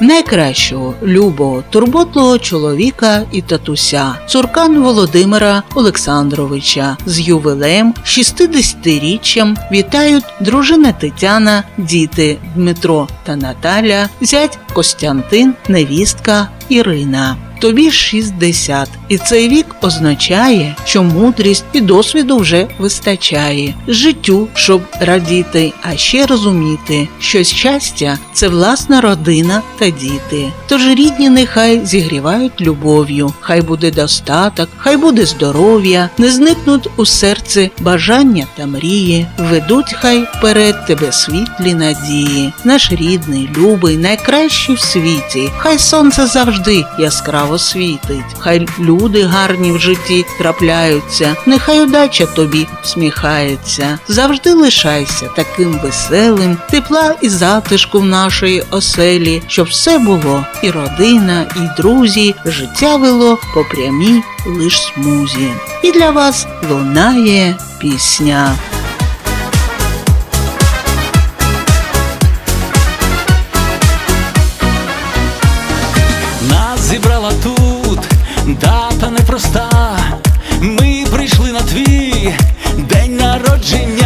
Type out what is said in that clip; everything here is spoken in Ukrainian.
найкращого, любого, турботлого чоловіка і татуся, Цуркан Володимира Олександровича з ювілеєм 60-річчям вітають дружина Тетяна, діти Дмитро та Наталя, зять Костянтин, невістка Ірина. Тобі 60, і цей вік означає, що мудрість і досвіду вже вистачає. Життю, щоб радіти, а ще розуміти, що щастя це власна родина та діти. Тож рідні нехай зігрівають любов'ю, хай буде достаток, хай буде здоров'я, не зникнуть у серці бажання та мрії, ведуть хай вперед тебе світлі надії, наш рідний, любий, найкращий в світі, хай сонце завжди яскраво світить, хай люди гарні в житті трапляються, нехай удача тобі всміхається, завжди лишайся таким веселим, тепла і затишку в нашої оселі, щоб все було, і родина, і друзі, життя вело по прямій лиш смузі. І для вас лунає пісня. зібрала тут дата непроста. Ми прийшли на твій день народження.